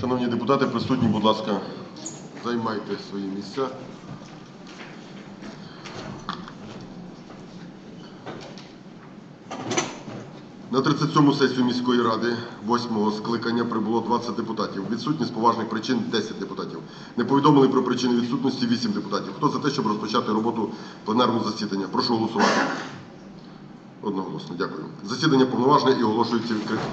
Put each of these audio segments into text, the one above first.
Шановні депутати, присутні, будь ласка, займайте свої місця. На 37-му сесію міської ради 8-го скликання прибуло 20 депутатів. Відсутні з поважних причин 10 депутатів. Не повідомили про причини відсутності 8 депутатів. Хто за те, щоб розпочати роботу пленарного засідання? Прошу голосувати. Одноголосно, дякую. Засідання повноважне і оголошується відкритим.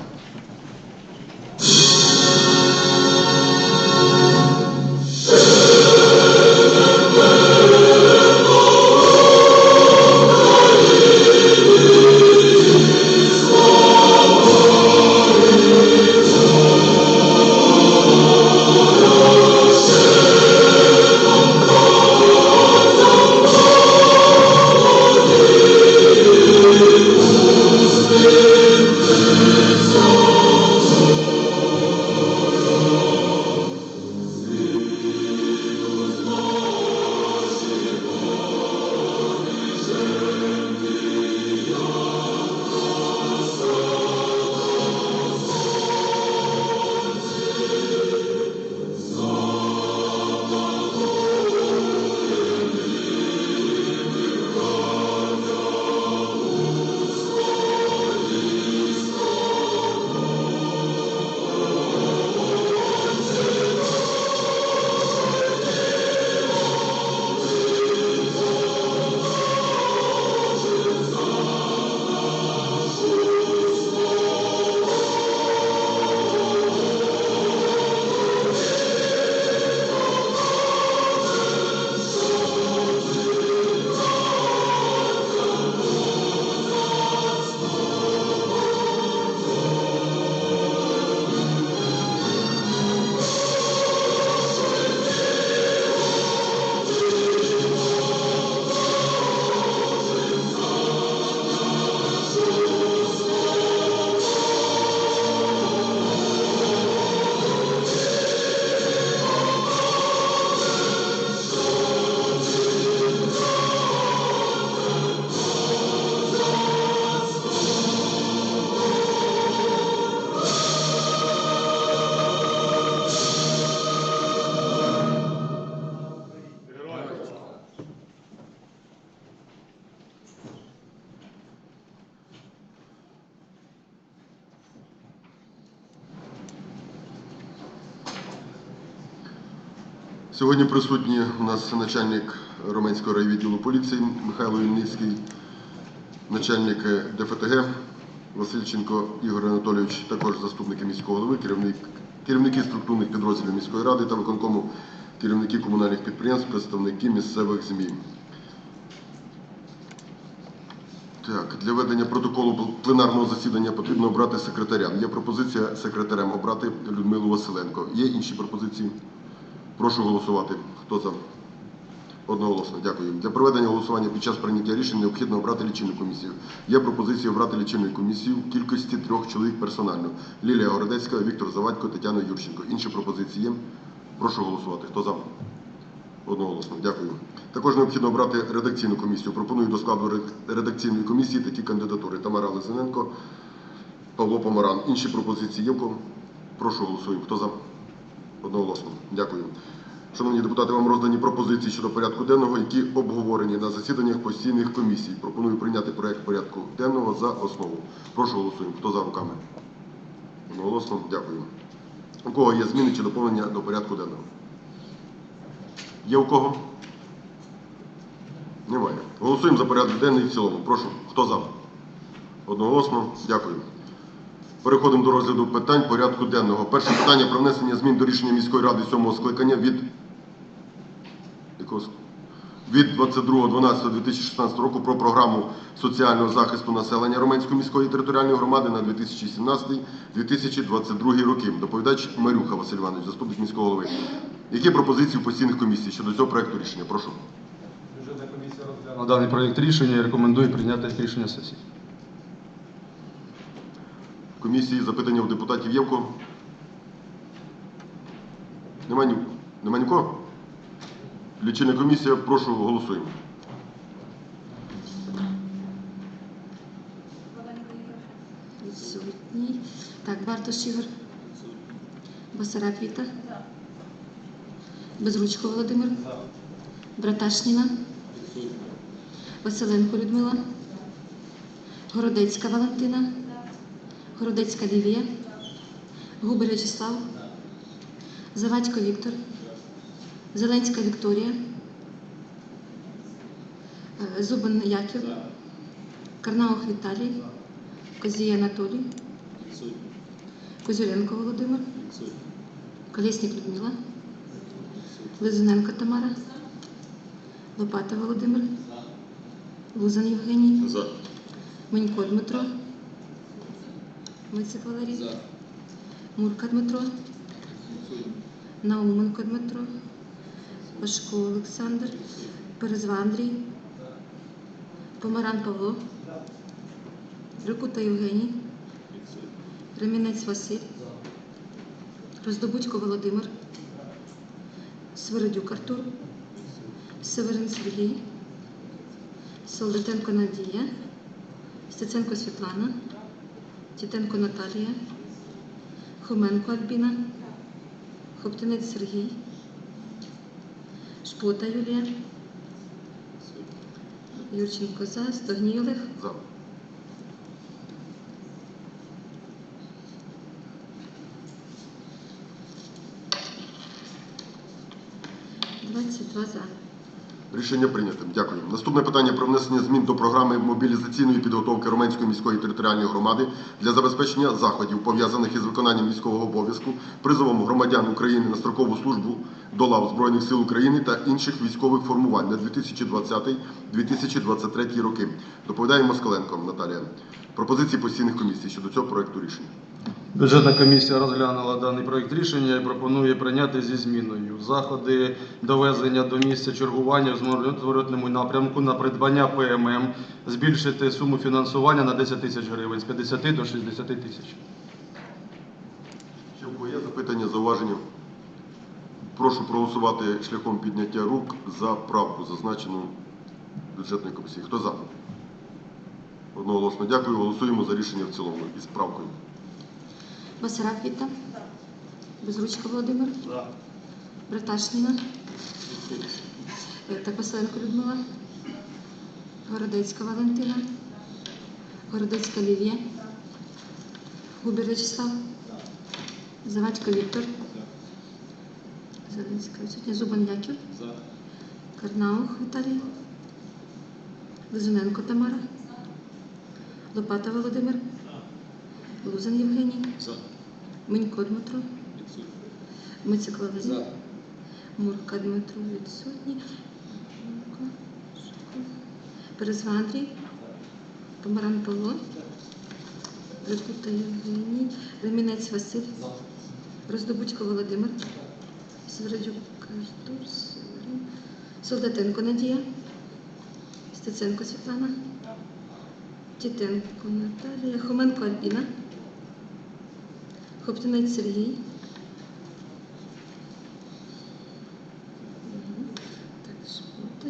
Сьогодні присутні у нас начальник Роменського райвідділу поліції Михайло Вінницький, начальник ДФТГ Васильченко Ігор Анатолійович, також заступники міського голови, керівник, керівники структурних підрозділів міської ради та виконкому керівники комунальних підприємств, представники місцевих ЗМІ. Так, для ведення протоколу пленарного засідання потрібно обрати секретаря. Є пропозиція секретарем обрати Людмилу Василенко. Є інші пропозиції? Прошу голосувати. Хто за? Одноголосно, дякую. Для проведення голосування під час прийняття рішень необхідно обрати лічильну комісію. Є пропозиція обрати лічильну комісію в кількості трьох чоловік персонально. Лілія Городецька, Віктор Завадько, Тетяна Юрченко. Інші пропозиції є? Прошу голосувати. Хто за? Одноголосно, дякую. Також необхідно обрати редакційну комісію. Пропоную до складу редакційної комісії такі кандидатури: Тамара Лизиненко, Павло Помаран. Інші пропозиції є? Прошу голосуємо. Хто за? Одноголосно. Дякую. Шановні депутати, вам роздані пропозиції щодо порядку денного, які обговорені на засіданнях постійних комісій. Пропоную прийняти проект порядку денного за основу. Прошу голосуємо. Хто за руками? Одноголосно. Дякую. У кого є зміни чи доповнення до порядку денного? Є у кого? Немає. Голосуємо за порядок денний в цілому. Прошу. Хто за? Одноголосно. Дякую. Переходимо до розгляду питань порядку денного. Перше питання про внесення змін до рішення міської ради сьомого скликання від від 22.12.2016 року про програму соціального захисту населення Роменської міської територіальної громади на 2017-2022 роки. Доповідач Марюха Василь Іванович, заступник міського голови. Які пропозиції постійних комісій щодо цього проекту рішення? Прошу. Бюджетна комісія розглянула даний проєкт рішення і рекомендує прийняти рішення сесії. Комісії запитання у депутатів є в кого? Нема, ні... Нікого? Лічильна комісія, прошу голосуємо. Відсутній. Так, Бартош Ігор. Басараб Віта. Безручко Володимир. Браташніна. Василенко Людмила. Городецька Валентина. Городецька Лівія. Губер Вячеслав. Завадько Віктор. Зеленська Вікторія. Е, Зубин Яків. Карнаух Віталій. Козій Анатолій. Козюренко Володимир. Колєснік Людмила. Лизуненко Тамара. Лопата Володимир. Лузан Євгеній. Менько Дмитро. Мицик Валерій. Мурка Дмитро. Науменко Дмитро. Пашко Олександр. Перезва Андрій. Помаран Павло. Рикута Євгеній. Ремінець Василь. Роздобудько Володимир. Свиридюк Артур. Северин Сергій. Солдатенко Надія. Стеценко Світлана. Тітенко Наталія. Хоменко Альбіна. Хоптинець Сергій. Шпота Юлія. Юрченко за. Стогній Олег. За. Двадцять два за. Рішення прийнято. Дякую. Наступне питання про внесення змін до програми мобілізаційної підготовки Романської міської територіальної громади для забезпечення заходів, пов'язаних із виконанням військового обов'язку, призовом громадян України на строкову службу до лав Збройних сил України та інших військових формувань на 2020-2023 роки. Доповідає Москаленко Наталія. Пропозиції постійних комісій щодо цього проекту рішення. Бюджетна комісія розглянула даний проект рішення і пропонує прийняти зі зміною заходи довезення до місця чергування в зворотному напрямку на придбання ПММ, збільшити суму фінансування на 10 тисяч гривень з 50 до 60 тисяч. Ще є запитання, зауваження? Прошу проголосувати шляхом підняття рук за правку, зазначену бюджетною комісією. Хто за? Одноголосно дякую. Голосуємо за рішення в цілому із правкою. Басараб Віта. Безручко Володимир. Браташніна. Е, Так, Василенко Людмила. Городецька Валентина. Городецька Лівія. Губер Вячеслав. Завадько Віктор. Зеленська відсутня. Зубан Яків. Карнаух Віталій. Лизуненко Тамара. Лопата Володимир. Лузан Євгеній. Минько Дмитро. Мицик Валерій. Мурка Дмитро відсутній. Перезва Андрій. Помаран Павло. Рикута Євгеній. Ремінець Василь. Роздобудько Володимир. Свередюк Артур. Солдатенко Надія. Стеценко Світлана. Тітенко Наталія. Хоменко Альбіна. Хоптинець Сергій. Так,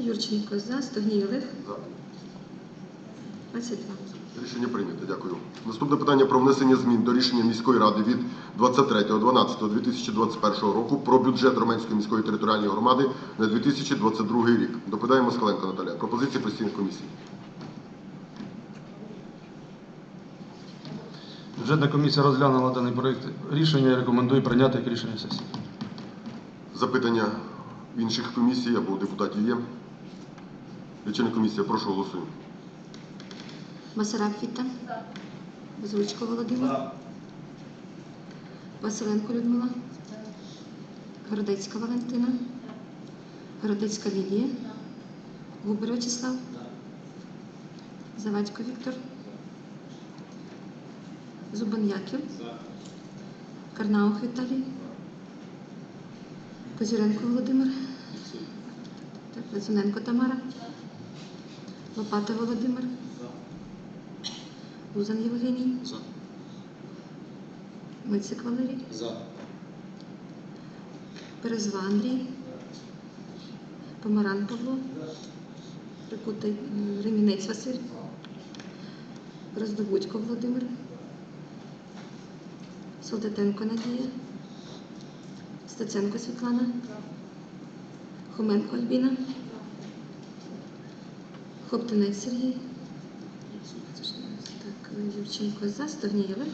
Юрченко за. Стогній Олег. За. 22. Рішення прийнято. Дякую. Наступне питання про внесення змін до рішення міської ради від 23.12.2021 року про бюджет Романської міської територіальної громади на 2022 рік. Доповідає Москаленко Наталія. Пропозиції постійних комісій. Бюджетна комісія розглянула даний проект рішення і рекомендує прийняти як рішення сесії. Запитання інших комісій або депутатів є? Лічильна комісія, прошу голосуємо. Басараб Віта. Безручко Володимир. Василенко Людмила. Городецька Валентина. Городецька Лілія. Губер Вячеслав. Завадько Віктор. Зубан Яків. Карнаух Віталій. Козюренко Володимир. Так, Лизуненко Тамара. Лопата Володимир. Лузан Євгеній. Мицик Валерій. Перезва Андрій. Помаран Павло. Рикута м, Ремінець Василь. Роздобудько Володимир. Солдатенко Надія. Стеценко Світлана. Хоменко Альбіна. Хоптинець Сергій. Так, Юрченко за. Стогнієвих.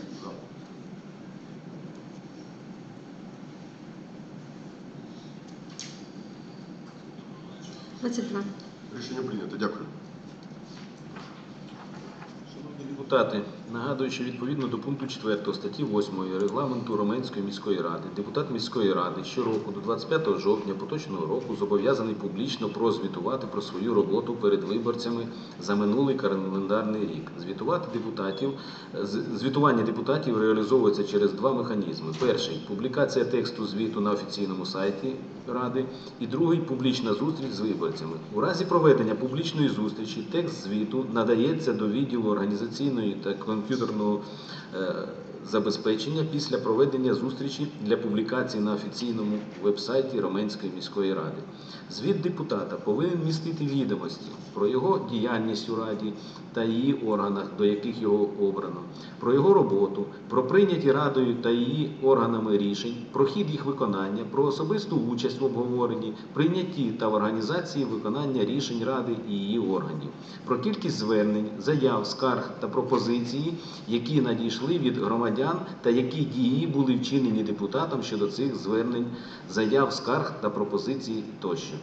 22. Рішення прийнято. Дякую. Шановні депутати, нагадую, що відповідно до пункту 4 статті 8 регламенту Роменської міської ради, депутат міської ради щороку до 25 жовтня поточного року зобов'язаний публічно прозвітувати про свою роботу перед виборцями за минулий календарний рік. Звітувати депутатів звітування депутатів реалізовується через два механізми: перший публікація тексту звіту на офіційному сайті ради, і другий публічна зустріч з виборцями. У разі проведення публічної зустрічі текст звіту надається до відділу організаційної та комп'ютерного компьютерную забезпечення після проведення зустрічі для публікації на офіційному вебсайті Роменської міської ради. Звіт депутата повинен містити відомості про його діяльність у раді та її органах, до яких його обрано, про його роботу, про прийняті радою та її органами рішень, про хід їх виконання, про особисту участь в обговоренні, прийнятті та в організації виконання рішень ради і її органів, про кількість звернень, заяв, скарг та пропозиції, які надійшли від громадян та які дії були вчинені депутатом щодо цих звернень, заяв, скарг та пропозицій тощо.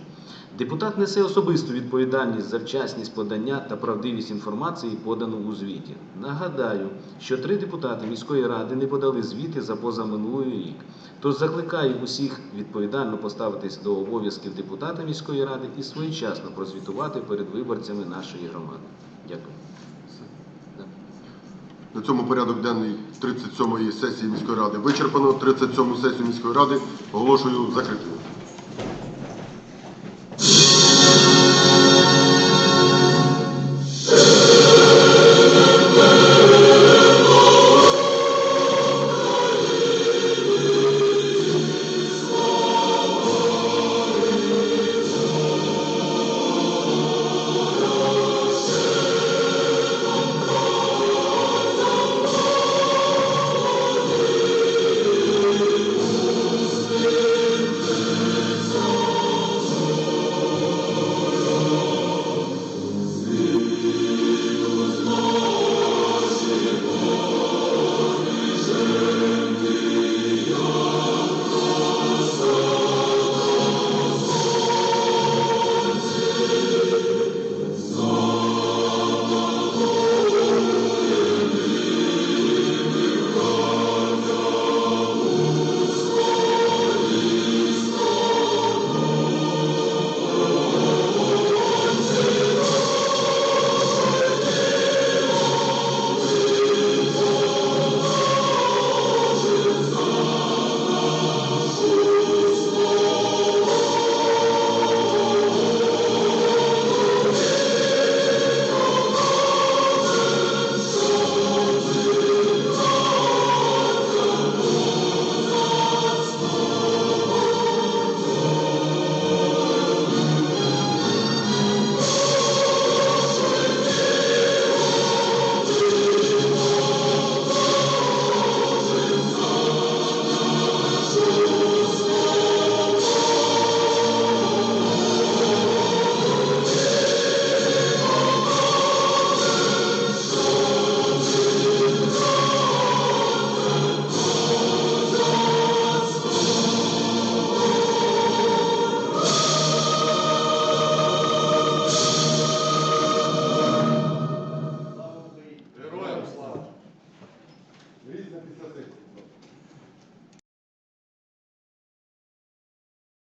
Депутат несе особисту відповідальність за вчасність подання та правдивість інформації, подану у звіті. Нагадаю, що три депутати міської ради не подали звіти за позаминулий рік. Тож закликаю усіх відповідально поставитись до обов'язків депутата міської ради і своєчасно прозвітувати перед виборцями нашої громади. Дякую. На цьому порядок денний 37-ї сесії міської ради вичерпано. 37-му сесію міської ради оголошую закритою.